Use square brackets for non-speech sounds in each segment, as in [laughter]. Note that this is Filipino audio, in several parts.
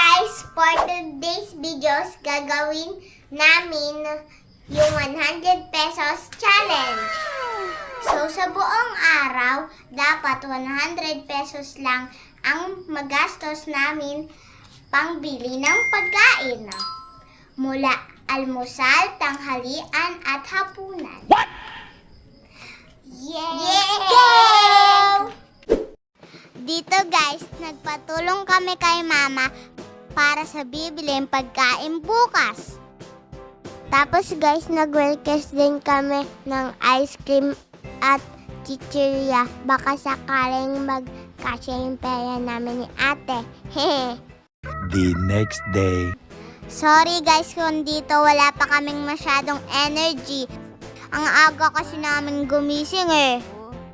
guys, for today's videos, gagawin namin yung 100 pesos challenge. So, sa buong araw, dapat 100 pesos lang ang magastos namin pangbili ng pagkain. Mula almusal, tanghalian, at hapunan. What? Yeah! Dito guys, nagpatulong kami kay mama para sa bibiling pagkain bukas. Tapos guys, nag-request din kami ng ice cream at chichirya. Baka sakaling magkasya yung pera namin ni ate. [laughs] The next day. Sorry guys kung dito wala pa kaming masyadong energy. Ang aga kasi namin gumising eh.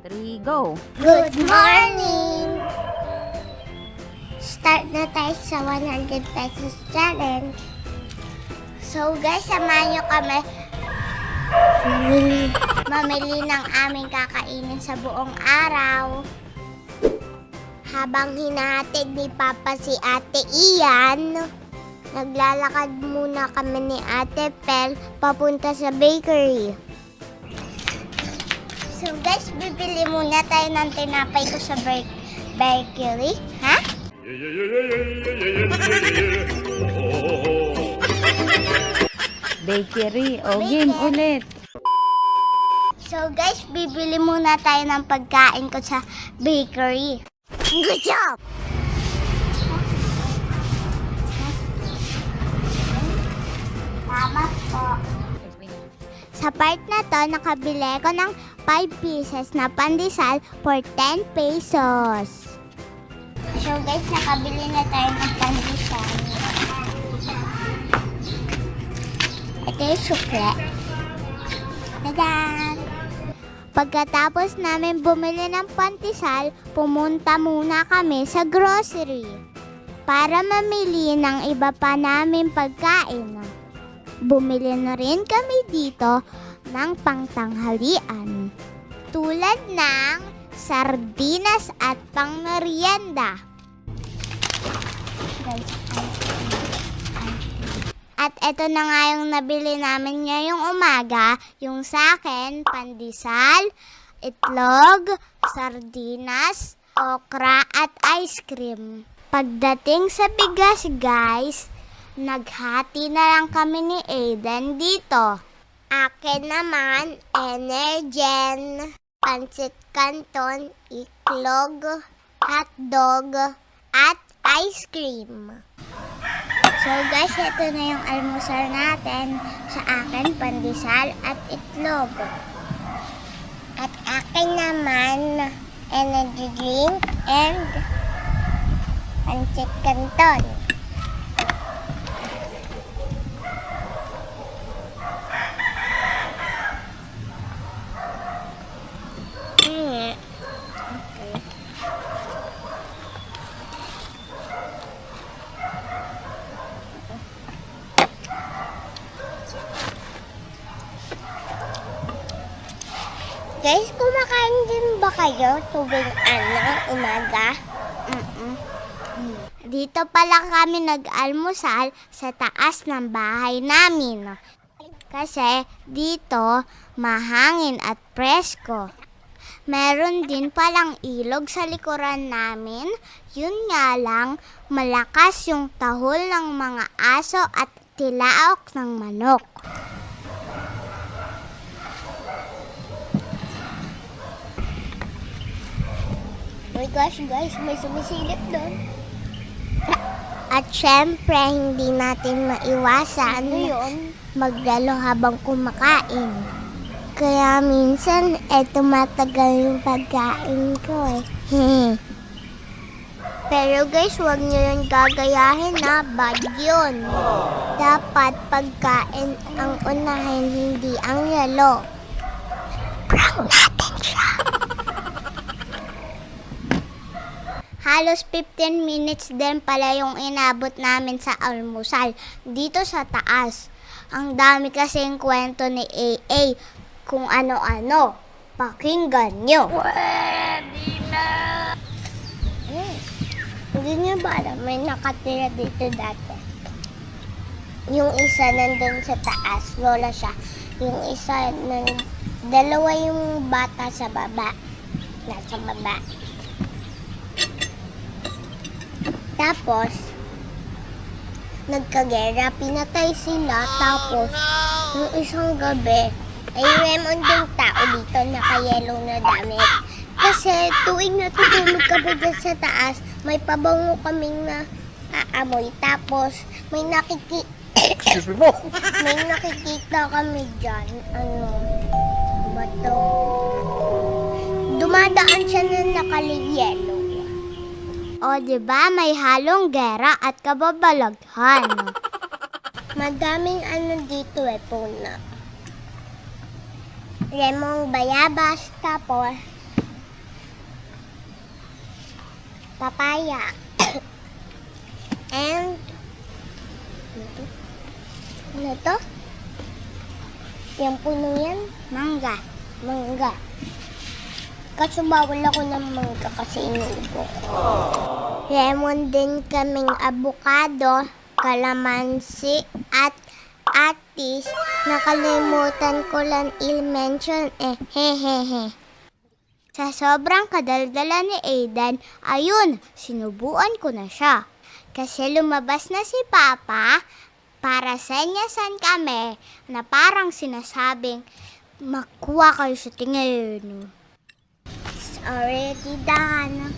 Three, go. Good morning! Start na tayo sa 100 pesos challenge. So guys, samahan nyo kami mamili, [laughs] mamili ng aming kakainin sa buong araw. Habang hinahatid ni Papa si Ate Ian, naglalakad muna kami ni Ate Pel papunta sa bakery. So guys, bibili muna tayo ng tinapay ko sa bake- bakery. Ha? Bakery. O, game ulit. So guys, bibili muna tayo ng pagkain ko sa bakery. Good job! Tama po. Sa part na to, nakabili ko ng 5 pieces na pandesal for 10 pesos. So guys, nakabili na tayo ng pandesal. Ito yung sukle. Tadan! Pagkatapos namin bumili ng pantisal, pumunta muna kami sa grocery para mamili ng iba pa namin pagkain. Bumili na rin kami dito ng pangtanghalian tulad ng sardinas at pangmerienda. At ito na nga yung nabili namin ngayong umaga. Yung sa akin, pandesal, itlog, sardinas, okra, at ice cream. Pagdating sa bigas, guys, naghati na lang kami ni Aiden dito. Akin naman, Energen, pancit canton, iklog, hotdog, at ice cream. So guys, ito na yung almusal natin. Sa akin, pandesal at itlog. At akin naman, energy drink and pancit canton. Mm. Okay. Guys, kumakain din ba kayo tuwing ano, umaga? Mm-mm. Dito pala kami nag-almusal sa taas ng bahay namin. Kasi dito mahangin at presko. Meron din palang ilog sa likuran namin. Yun nga lang, malakas yung tahol ng mga aso at tilaok ng manok. Oh my gosh, guys, may sumisilip doon. At syempre, hindi natin maiwasan maglalo habang kumakain. Kaya minsan, eh, tumatagal yung pagkain ko eh. [laughs] Pero guys, huwag nyo yun gagayahin na bad yun. Dapat pagkain ang unahin, hindi ang lalo. Prank natin siya. Halos 15 minutes din pala yung inabot namin sa almusal dito sa taas. Ang dami kasing kwento ni AA kung ano-ano. Pakinggan nyo. Pwede na! Hindi niyo ba alam, may nakatira dito dati. Yung isa nandun sa taas, lola siya. Yung isa, nan, dalawa yung bata sa baba. Nasa baba. Tapos, nagkagera, pinatay sila. Tapos, yung isang gabi, ay meron ding tao dito naka-yellow na damit. Kasi tuwing natutulog kami dyan sa taas, may pabango kaming na aamoy. Tapos, may nakiki... [coughs] may nakikita kami dyan. Ano? Ba to? Dumadaan siya na naka-yellow. O, di ba may halong gera at kababalaghan. Madaming ano dito eh, puna. Lemong bayabas, tapos papaya. [coughs] And, ano to? Yung puno yan? Mangga. Mangga. Kaso bawal ako ng mangga kasi inuubo ko. Lemon din kaming abukado, kalamansi, at atis. Nakalimutan ko lang i-mention eh. Hehehe. Sa sobrang kadaldala ni Aidan, ayun, sinubuan ko na siya. Kasi lumabas na si Papa para senyasan kami na parang sinasabing, makuha kayo sa tingin. Already done.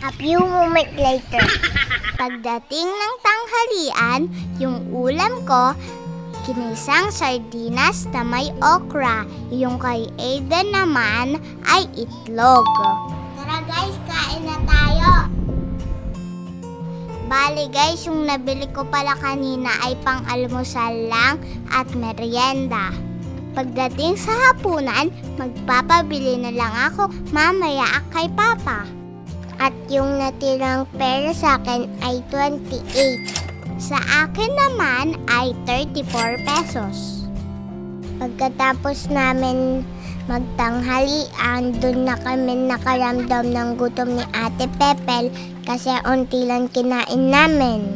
A few moments later, pagdating ng tanghalian, yung ulam ko, kinisang sardinas na may okra. Yung kay Aiden naman ay itlog. Tara guys, kain na tayo! Bali guys, yung nabili ko pala kanina ay pang almusal lang at merienda. Pagdating sa hapunan, magpapabili na lang ako mamaya kay Papa. At yung natirang pera sa akin ay 28. Sa akin naman ay 34 pesos. Pagkatapos namin magtanghalian, doon na kami nakaramdam ng gutom ni Ate Pepel kasi unti lang kinain namin.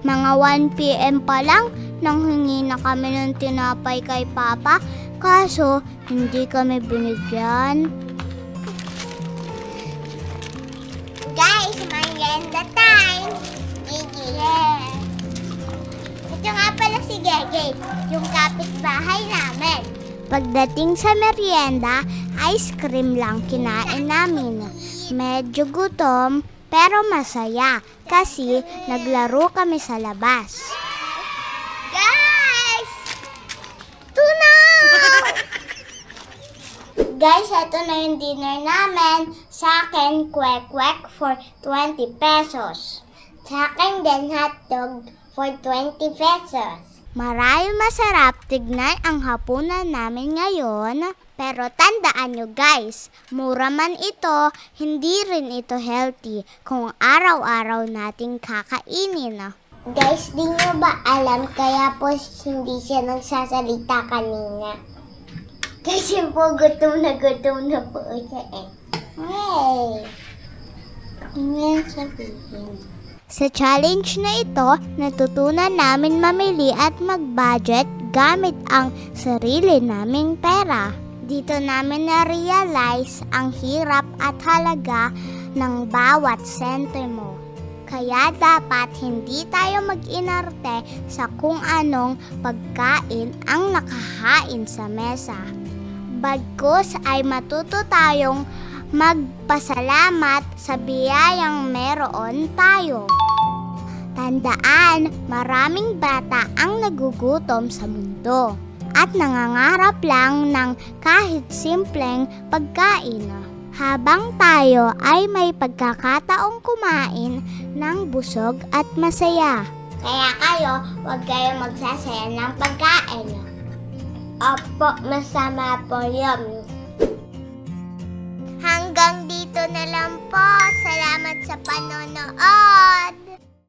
Mga 1pm pa lang, nang hingi na kami ng tinapay kay Papa, kaso hindi kami binigyan. Guys, merienda time! Gigi! Yes! Ito nga pala si Gege, yung kapitbahay namin. Pagdating sa merienda, ice cream lang kinain namin. Medyo gutom, pero masaya kasi naglaro kami sa labas. Guys, ito na yung dinner namin. Sa akin, kwek-kwek for 20 pesos. Sa akin din hotdog for 20 pesos. Marami masarap tignan ang hapunan namin ngayon. Pero tandaan nyo guys, mura man ito, hindi rin ito healthy kung araw-araw nating kakainin. Guys, di nyo ba alam kaya po hindi siya nagsasalita kanina? Kasi po gutom na gutom na po siya eh. Hey! Sa challenge na ito, natutunan namin mamili at mag-budget gamit ang sarili naming pera. Dito namin na-realize ang hirap at halaga ng bawat sentimo. Kaya dapat hindi tayo mag-inarte sa kung anong pagkain ang nakahain sa mesa. Bagkus ay matuto tayong magpasalamat sa biyayang meron tayo. Tandaan, maraming bata ang nagugutom sa mundo at nangangarap lang ng kahit simpleng pagkain. Habang tayo ay may pagkakataong kumain ng busog at masaya. Kaya kayo, huwag kayo magsasaya ng pagkain. Opo, masama po yun. Hanggang dito na lang po. Salamat sa panonood.